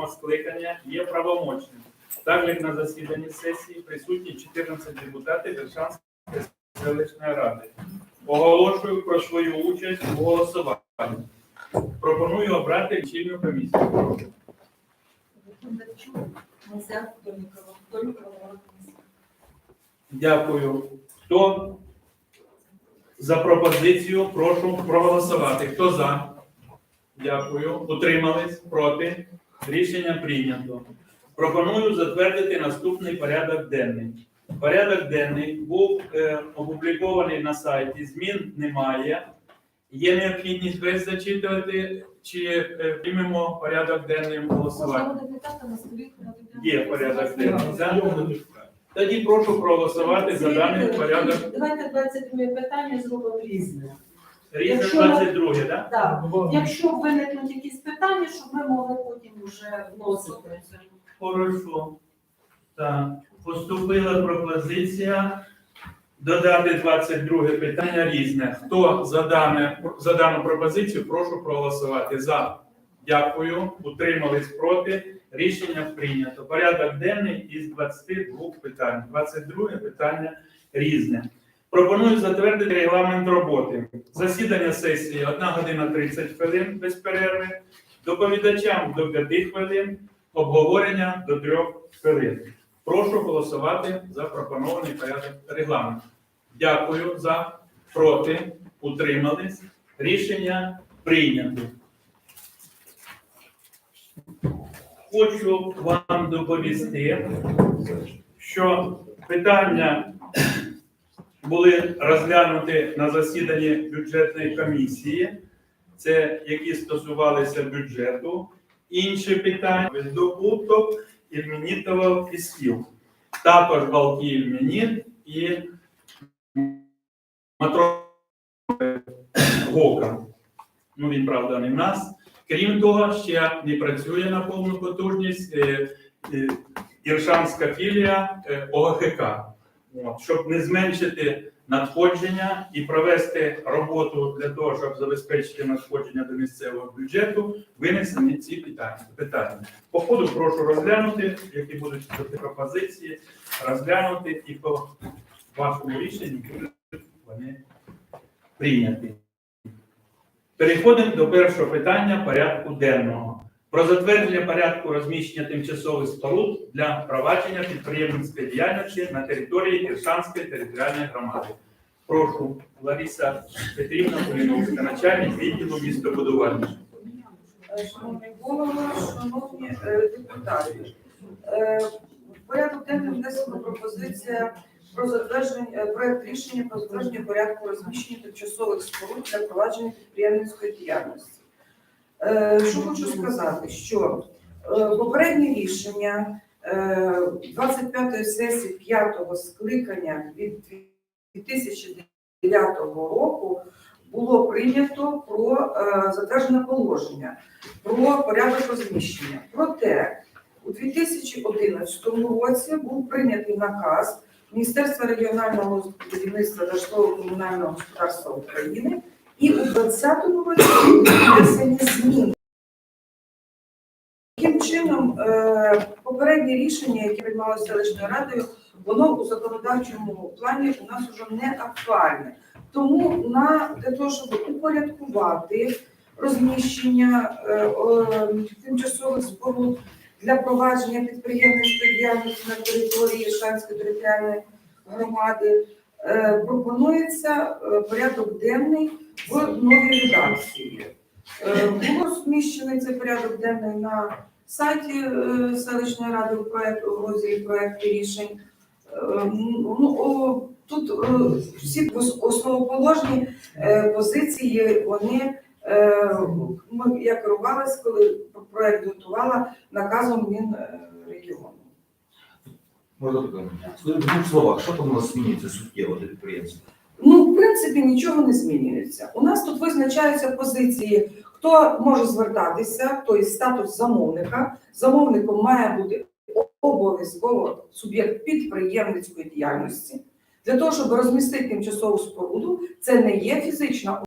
восьмого скликання є правомочним, так як на засіданні сесії присутні 14 депутатів Вершанської селищної ради. Оголошую про свою участь у голосуванні. Пропоную обрати лічильну комісію. Дякую. Хто за пропозицію? Прошу проголосувати. Хто за? Дякую. Утримались? Проти? Рішення прийнято. Пропоную затвердити наступний порядок денний. Порядок денний був е, опублікований на сайті. Змін немає. Є необхідність весь зачитувати, чи е, приймемо порядок денний голосування? Є порядок денний. Тоді прошу проголосувати за даний порядок. Давайте 22 питання зробимо різне. Різне Якщо- 22, так? Так, якщо виникнуть якісь питання, щоб ми могли потім вже вносити. Хорошо. Так. Поступила пропозиція додати 22 питання різне. Хто за, дане, за дану пропозицію, прошу проголосувати. За. Дякую. Утримались проти. Рішення прийнято. Порядок денний із 22 питань. 22 питання різне. Пропоную затвердити регламент роботи. Засідання сесії 1 година 30 хвилин без перерви. Доповідачам до 5 хвилин. Обговорення до 3 хвилин. Прошу голосувати за пропонований порядок регламенту. Дякую за проти. Утримались. Рішення прийнято. Хочу вам доповісти, що питання були розглянуті на засіданні бюджетної комісії, це які стосувалися бюджету. Інші питання здобуток ільменітового фісків. Також балки ільменіт і матро Гока. Ну, він, правда, не в нас. Крім того, ще не працює на повну потужність е, е, Іршанська філія е, ОГХК. Щоб не зменшити надходження і провести роботу для того, щоб забезпечити надходження до місцевого бюджету, винесені ці питання. питання. По ходу прошу розглянути, які будуть пропозиції, розглянути і по вашому рішенню будуть вони прийняті. Переходимо до першого питання порядку денного. Про затвердження порядку розміщення тимчасових споруд для провадження підприємницької діяльності на території Іршанської територіальної громади. Прошу, Лариса Петрівна Поліновська, начальник відділу містобудування. Е, Шановний голова, шановні е, депутати, е, в порядок денний внесена пропозиція про затвердження проект рішення про затвердження порядку розміщення тимчасових споруд для провадження підприємницької діяльності. Е, Що хочу сказати, що е, попереднє рішення е, 25-ї сесії 5-го скликання від 2009 року було прийнято про е, затверджене положення про порядок розміщення. Проте у 2011 році був прийнятий наказ Міністерства регіонального будівництва та житлово-комунального господарства України, і у 2020 році внесені зміни. Таким чином, е, попереднє рішення, яке приймалося селищною радою, воно у законодавчому плані у нас вже не актуальне. Тому на для того, щоб упорядкувати розміщення е, тимчасових споруд для провадження підприємницької діяльності на території Шанської територіальної громади, е, пропонується порядок денний в новій редакції. Е, Було розміщений цей порядок денний на сайті е, селищної ради у розділі проекту рішень. Е, Ну, тут всі основоположні позиції, вони ми я керувалась, коли проект готувала наказом Мінрегіону. Можна питання? В двох словах, що там у нас змінюється суттєво для підприємства? Ну, в принципі, нічого не змінюється. У нас тут визначаються позиції, хто може звертатися, тобто статус замовника. Замовником має бути обов'язково суб'єкт підприємницької діяльності. Для того, щоб розмістити тимчасову споруду, це не є фізична